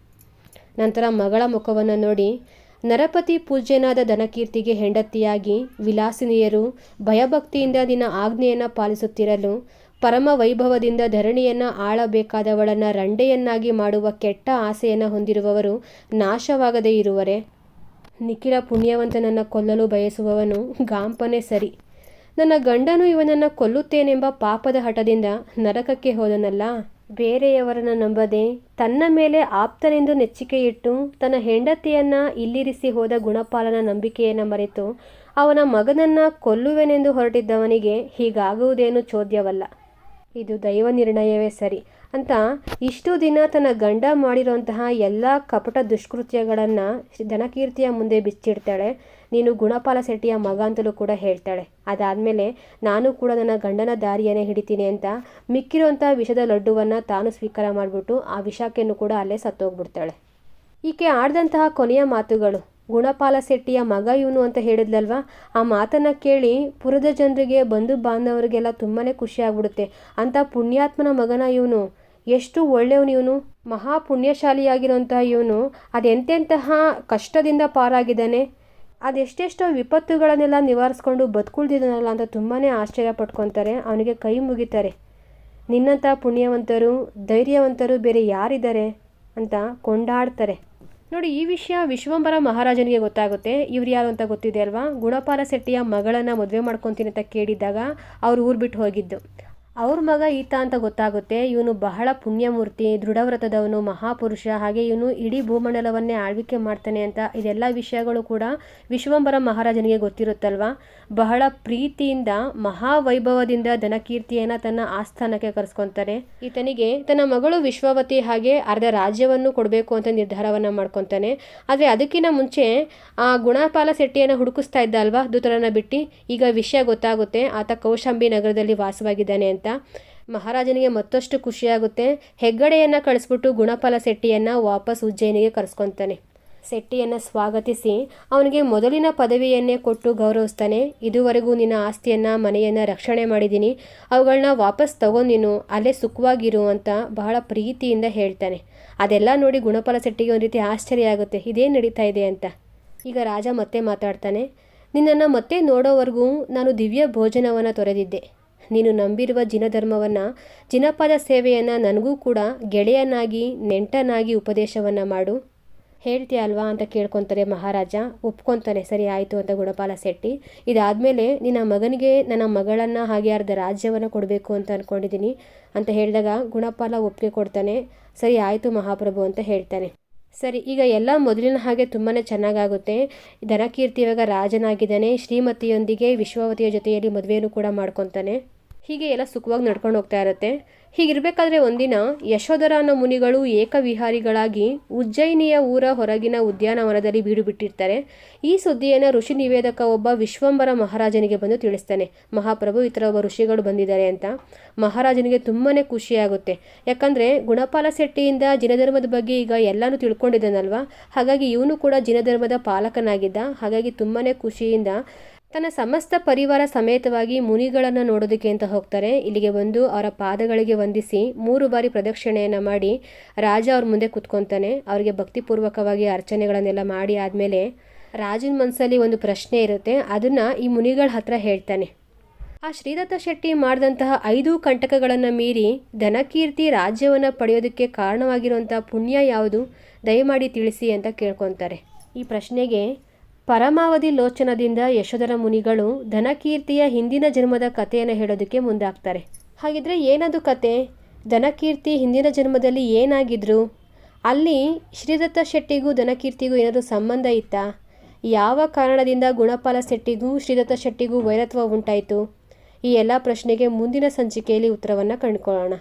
ನಂತರ ಮಗಳ ಮುಖವನ್ನು ನೋಡಿ ನರಪತಿ ಪೂಜ್ಯನಾದ ಧನಕೀರ್ತಿಗೆ ಹೆಂಡತಿಯಾಗಿ ವಿಲಾಸಿನಿಯರು ಭಯಭಕ್ತಿಯಿಂದ ನಿನ್ನ ಆಜ್ಞೆಯನ್ನು ಪಾಲಿಸುತ್ತಿರಲು ಪರಮ ವೈಭವದಿಂದ ಧರಣಿಯನ್ನು ಆಳಬೇಕಾದವಳನ್ನು ರಂಡೆಯನ್ನಾಗಿ ಮಾಡುವ ಕೆಟ್ಟ ಆಸೆಯನ್ನು ಹೊಂದಿರುವವರು ನಾಶವಾಗದೇ ಇರುವರೆ. ನಿಖಿಲ ಪುಣ್ಯವಂತನನ್ನು ಕೊಲ್ಲಲು ಬಯಸುವವನು ಗಾಂಪನೇ ಸರಿ. ನನ್ನ ಗಂಡನು ಇವನನ್ನು ಕೊಲ್ಲುತ್ತೇನೆಂಬ ಪಾಪದ ಹಠದಿಂದ ನರಕಕ್ಕೆ ಹೋದನಲ್ಲ? ಬೇರೆಯವರನ್ನು ನಂಬದೆ ತನ್ನ ಮೇಲೆ ಆಪ್ತನೆಂದು ನೆಚ್ಚಿಕೆಯಿಟ್ಟು ತನ್ನ ಹೆಂಡತಿಯನ್ನ ಇಲ್ಲಿರಿಸಿ ಹೋದ ಗುಣಪಾಲನ ನಂಬಿಕೆಯನ್ನು ಮರೆತು ಅವನ ಮಗನನ್ನ ಕೊಲ್ಲುವೆನೆಂದು ಹೊರಟಿದ್ದವನಿಗೆ ಹೀಗಾಗುವುದೇನು ಚೋದ್ಯವಲ್ಲ? ಇದು ದೈವ ನಿರ್ಣಯವೇ ಸರಿ. ಅಂತ ಇಷ್ಟು ದಿನ ತನ್ನ ಗಂಡ ಮಾಡಿರುವಂತಹ ಎಲ್ಲ ಕಪಟ ದುಷ್ಕೃತ್ಯಗಳನ್ನು ಧನಕೀರ್ತಿಯ ಮುಂದೆ ಬಿಚ್ಚಿಡ್ತಾಳೆ. ನೀನು ಗುಣಪಾಲ ಶೆಟ್ಟಿಯ ಮಗ ಅಂತಲೂ ಕೂಡ ಹೇಳ್ತಾಳೆ. ಅದಾದಮೇಲೆ ನಾನು ಕೂಡ ನನ್ನ ಗಂಡನ ದಾರಿಯನ್ನೇ ಹಿಡಿತೀನಿ ಅಂತ ಮಿಕ್ಕಿರುವಂಥ ವಿಷದ ಲಡ್ಡುವನ್ನು ತಾನು ಸ್ವೀಕಾರ ಮಾಡಿಬಿಟ್ಟು ಆ ವಿಷಾಕೆಯನ್ನು ಕೂಡ ಅಲ್ಲೇ ಸತ್ತೋಗ್ಬಿಡ್ತಾಳೆ. ಈಕೆ ಆಡ್ದಂತಹ ಕೊನೆಯ ಮಾತುಗಳು, ಗುಣಪಾಲ ಶೆಟ್ಟಿಯ ಮಗ ಇವನು ಅಂತ ಹೇಳಿದ್ಲಲ್ವಾ? ಆ ಮಾತನ್ನು ಕೇಳಿ ಪುರದ ಜನರಿಗೆ, ಬಂಧು ಬಾಂಧವರಿಗೆಲ್ಲ ತುಂಬಾ ಖುಷಿ ಆಗ್ಬಿಡುತ್ತೆ. ಅಂತ ಪುಣ್ಯಾತ್ಮನ ಮಗನ ಇವನು, ಎಷ್ಟು ಒಳ್ಳೆಯವನು ಇವನು? ಮಹಾ ಪುಣ್ಯಶಾಲಿಯಾಗಿರುವಂತಹ ಇವನು ಅದೆಂತೆಂತಹ ಕಷ್ಟದಿಂದ ಪಾರಾಗಿದ್ದಾನೆ? ಅದೆಷ್ಟೆಷ್ಟೋ ವಿಪತ್ತುಗಳನ್ನೆಲ್ಲ ನಿವಾರಿಸ್ಕೊಂಡು ಬದುಕುಳ್ದಿದ್ದಾನಲ್ಲ ಅಂತ ತುಂಬಾ ಆಶ್ಚರ್ಯ ಪಟ್ಕೊತಾರೆ. ಅವನಿಗೆ ಕೈ ಮುಗಿತಾರೆ. ನಿನ್ನಂಥ ಪುಣ್ಯವಂತರು, ಧೈರ್ಯವಂತರು ಬೇರೆ ಯಾರಿದ್ದಾರೆ ಅಂತ ಕೊಂಡಾಡ್ತಾರೆ. ನೋಡಿ, ಈ ವಿಷಯ ವಿಶ್ವಂಬರ ಮಹಾರಾಜನಿಗೆ ಗೊತ್ತಾಗುತ್ತೆ. ಇವ್ರು ಯಾರು ಅಂತ ಗೊತ್ತಿದೆ ಅಲ್ವಾ? ಗುಣಪಾಲ ಶೆಟ್ಟಿಯ ಮಗಳನ್ನು ಮದುವೆ ಮಾಡ್ಕೊತೀನಿ ಅಂತ ಕೇಳಿದ್ದಾಗ ಅವ್ರು ಊರು ಬಿಟ್ಟು ಹೋಗಿದ್ದು. ಅವ್ರ ಮಗ ಈತ ಅಂತ ಗೊತ್ತಾಗುತ್ತೆ. ಇವನು ಬಹಳ ಪುಣ್ಯಮೂರ್ತಿ, ದೃಢವ್ರತದವನು, ಮಹಾಪುರುಷ. ಹಾಗೆ ಇವನು ಇಡೀ ಭೂಮಂಡಲವನ್ನೇ ಆಳ್ವಿಕೆ ಮಾಡ್ತಾನೆ ಅಂತ ಇದೆಲ್ಲ ವಿಷಯಗಳು ಕೂಡ ವಿಶ್ವಂಬರ ಮಹಾರಾಜನಿಗೆ ಗೊತ್ತಿರುತ್ತಲ್ವಾ? ಬಹಳ ಪ್ರೀತಿಯಿಂದ, ಮಹಾವೈಭವದಿಂದ ಧನಕೀರ್ತಿಯನ್ನು ತನ್ನ ಆಸ್ಥಾನಕ್ಕೆ ಕರೆಸ್ಕೊತಾರೆ. ಈತನಿಗೆ ತನ್ನ ಮಗಳು ವಿಶ್ವವತಿ ಹಾಗೆ ಅರ್ಧ ರಾಜ್ಯವನ್ನು ಕೊಡಬೇಕು ಅಂತ ನಿರ್ಧಾರವನ್ನು ಮಾಡ್ಕೊತಾನೆ. ಆದರೆ ಅದಕ್ಕಿಂತ ಮುಂಚೆ ಆ ಗುಣಪಾಲ ಶೆಟ್ಟಿಯನ್ನು ಹುಡುಕಿಸ್ತಾ ಇದ್ದ ಅಲ್ವಾ ದೂತರನ್ನ ಬಿಟ್ಟು? ಈಗ ವಿಷಯ ಗೊತ್ತಾಗುತ್ತೆ. ಆತ ಕೌಶಂಬಿ ನಗರದಲ್ಲಿ ವಾಸವಾಗಿದ್ದಾನೆ ಅಂತ. ಮಹಾರಾಜನಿಗೆ ಮತ್ತಷ್ಟು ಖುಷಿಯಾಗುತ್ತೆ. ಹೆಗ್ಗಡೆಯನ್ನು ಕಳಿಸ್ಬಿಟ್ಟು ಗುಣಪಾಲ ಶೆಟ್ಟಿಯನ್ನು ವಾಪಸ್ ಉಜ್ಜಯಿನಿಗೆ ಕರೆಸ್ಕೊತಾನೆ. ಶೆಟ್ಟಿಯನ್ನು ಸ್ವಾಗತಿಸಿ, ಅವನಿಗೆ ಮೊದಲಿನ ಪದವಿಯನ್ನೇ ಕೊಟ್ಟು ಗೌರವಿಸ್ತಾನೆ. ಇದುವರೆಗೂ ನಿನ್ನ ಆಸ್ತಿಯನ್ನು, ಮನೆಯನ್ನು ರಕ್ಷಣೆ ಮಾಡಿದ್ದೀನಿ ಅವುಗಳನ್ನ ವಾಪಸ್ ನೀನು, ಅಲ್ಲೇ ಸುಖವಾಗಿರು ಅಂತ ಬಹಳ ಪ್ರೀತಿಯಿಂದ ಹೇಳ್ತಾನೆ. ಅದೆಲ್ಲ ನೋಡಿ ಗುಣಪಾಲ ಶೆಟ್ಟಿಗೆ ಒಂದು ರೀತಿ ಆಶ್ಚರ್ಯ ಆಗುತ್ತೆ. ಇದೇನು ನಡೀತಾ ಇದೆ ಅಂತ. ಈಗ ರಾಜ ಮತ್ತೆ ಮಾತಾಡ್ತಾನೆ. ನಿನ್ನನ್ನು ಮತ್ತೆ ನೋಡೋವರೆಗೂ ನಾನು ದಿವ್ಯ ಭೋಜನವನ್ನು ತೊರೆದಿದ್ದೆ. ನೀನು ನಂಬಿರುವ ಜಿನಧರ್ಮವನ್ನು, ಜಿನಪದ ಸೇವೆಯನ್ನು ನನಗೂ ಕೂಡ ಗೆಳೆಯನಾಗಿ, ನೆಂಟನಾಗಿ ಉಪದೇಶವನ್ನು ಮಾಡು. ಹೇಳ್ತೀಯ ಅಲ್ವಾ ಅಂತ ಕೇಳ್ಕೊತಾರೆ ಮಹಾರಾಜ. ಒಪ್ಕೊತಾನೆ, ಸರಿ ಆಯಿತು ಅಂತ ಗುಣಪಾಲ ಶೆಟ್ಟಿ. ಇದಾದಮೇಲೆ, ನಿನ್ನ ಮಗನಿಗೆ ನನ್ನ ಮಗಳನ್ನು ಹಾಗೆ ಅರ್ಧ ರಾಜ್ಯವನ್ನು ಕೊಡಬೇಕು ಅಂತ ಅಂದ್ಕೊಂಡಿದ್ದೀನಿ ಅಂತ ಹೇಳಿದಾಗ ಗುಣಪಾಲ ಒಪ್ಪಿಗೆ ಕೊಡ್ತಾನೆ. ಸರಿ ಆಯಿತು ಮಹಾಪ್ರಭು ಅಂತ ಹೇಳ್ತಾನೆ. ಸರಿ, ಈಗ ಎಲ್ಲ ಮೊದಲಿನ ಹಾಗೆ ತುಂಬಾ ಚೆನ್ನಾಗಾಗುತ್ತೆ. ಧನಕೀರ್ತಿ ಇವಾಗ ರಾಜನಾಗಿದ್ದಾನೆ. ಶ್ರೀಮತಿಯೊಂದಿಗೆ ವಿಶ್ವವತಿಯ ಜೊತೆಯಲ್ಲಿ ಮದುವೆಯನ್ನು ಕೂಡ ಮಾಡ್ಕೊತಾನೆ. ಹೀಗೆ ಎಲ್ಲ ಸುಖವಾಗಿ ನಡ್ಕೊಂಡು ಹೋಗ್ತಾ ಇರುತ್ತೆ. ಹೀಗಿರಬೇಕಾದ್ರೆ ಒಂದಿನ ಯಶೋಧರ ಅನ್ನೋ ಮುನಿಗಳು ಏಕವಿಹಾರಿಗಳಾಗಿ ಉಜ್ಜಯಿನಿಯ ಊರ ಹೊರಗಿನ ಉದ್ಯಾನವನದಲ್ಲಿ ಬೀಡು ಬಿಟ್ಟಿರ್ತಾರೆ. ಈ ಸುದ್ದಿಯನ್ನು ಋಷಿ ನಿವೇದಕ ಒಬ್ಬ ವಿಶ್ವಂಬರ ಮಹಾರಾಜನಿಗೆ ಬಂದು ತಿಳಿಸ್ತಾನೆ. ಮಹಾಪ್ರಭು ಈ ಒಬ್ಬ ಋಷಿಗಳು ಬಂದಿದ್ದಾರೆ ಅಂತ. ಮಹಾರಾಜನಿಗೆ ತುಂಬಾ ಖುಷಿಯಾಗುತ್ತೆ. ಯಾಕಂದರೆ ಗುಣಪಾಲ ಶೆಟ್ಟಿಯಿಂದ ಜಿನಧರ್ಮದ ಬಗ್ಗೆ ಈಗ ಎಲ್ಲನೂ ತಿಳ್ಕೊಂಡಿದ್ದಾನಲ್ವ? ಹಾಗಾಗಿ ಇವನು ಕೂಡ ಜಿನಧರ್ಮದ ಪಾಲಕನಾಗಿದ್ದ. ಹಾಗಾಗಿ ತುಂಬಾ ಖುಷಿಯಿಂದ ತನ್ನ ಸಮಸ್ತ ಪರಿವಾರ ಸಮೇತವಾಗಿ ಮುನಿಗಳನ್ನು ನೋಡೋದಕ್ಕೆ ಅಂತ ಹೋಗ್ತಾರೆ. ಇಲ್ಲಿಗೆ ಬಂದು ಅವರ ಪಾದಗಳಿಗೆ ವಂದಿಸಿ ಮೂರು ಬಾರಿ ಪ್ರದಕ್ಷಿಣೆಯನ್ನು ಮಾಡಿ ರಾಜ ಅವ್ರ ಮುಂದೆ ಕುತ್ಕೊತಾನೆ. ಅವರಿಗೆ ಭಕ್ತಿಪೂರ್ವಕವಾಗಿ ಅರ್ಚನೆಗಳನ್ನೆಲ್ಲ ಮಾಡಿ ಆದಮೇಲೆ ರಾಜನ ಮನಸ್ಸಲ್ಲಿ ಒಂದು ಪ್ರಶ್ನೆ ಇರುತ್ತೆ. ಅದನ್ನು ಈ ಮುನಿಗಳ ಹತ್ರ ಹೇಳ್ತಾನೆ. ಆ ಶ್ರೀದತ್ತ ಶೆಟ್ಟಿ ಮಾಡಿದಂತಹ ಐದು ಕಂಟಕಗಳನ್ನು ಮೀರಿ ಧನಕೀರ್ತಿ ರಾಜ್ಯವನ್ನು ಪಡೆಯೋದಕ್ಕೆ ಕಾರಣವಾಗಿರುವಂಥ ಪುಣ್ಯ ಯಾವುದು? ದಯಮಾಡಿ ತಿಳಿಸಿ ಅಂತ ಕೇಳ್ಕೊತಾರೆ. ಈ ಪ್ರಶ್ನೆಗೆ ಪರಮಾವಧಿ ಲೋಚನದಿಂದ ಯಶೋಧರ ಮುನಿಗಳು ಧನಕೀರ್ತಿಯ ಹಿಂದಿನ ಜನ್ಮದ ಕಥೆಯನ್ನು ಹೇಳೋದಕ್ಕೆ ಮುಂದಾಗ್ತಾರೆ. ಹಾಗಿದ್ರೆ ಏನದು ಕತೆ? ಧನಕೀರ್ತಿ ಹಿಂದಿನ ಜನ್ಮದಲ್ಲಿ ಏನಾಗಿದ್ರು? ಅಲ್ಲಿ ಶ್ರೀದತ್ತ ಶೆಟ್ಟಿಗೂ ಧನಕೀರ್ತಿಗೂ ಏನಾದರೂ ಸಂಬಂಧ ಇತ್ತಾ? ಯಾವ ಕಾರಣದಿಂದ ಗುಣಪಾಲ ಶೆಟ್ಟಿಗೂ ಶ್ರೀದತ್ತ ಶೆಟ್ಟಿಗೂ ವೈರತ್ವ ಉಂಟಾಯಿತು? ಈ ಎಲ್ಲ ಪ್ರಶ್ನೆಗೆ ಮುಂದಿನ ಸಂಚಿಕೆಯಲ್ಲಿ ಉತ್ತರವನ್ನು ಕಂಡುಕೊಳ್ಳೋಣ.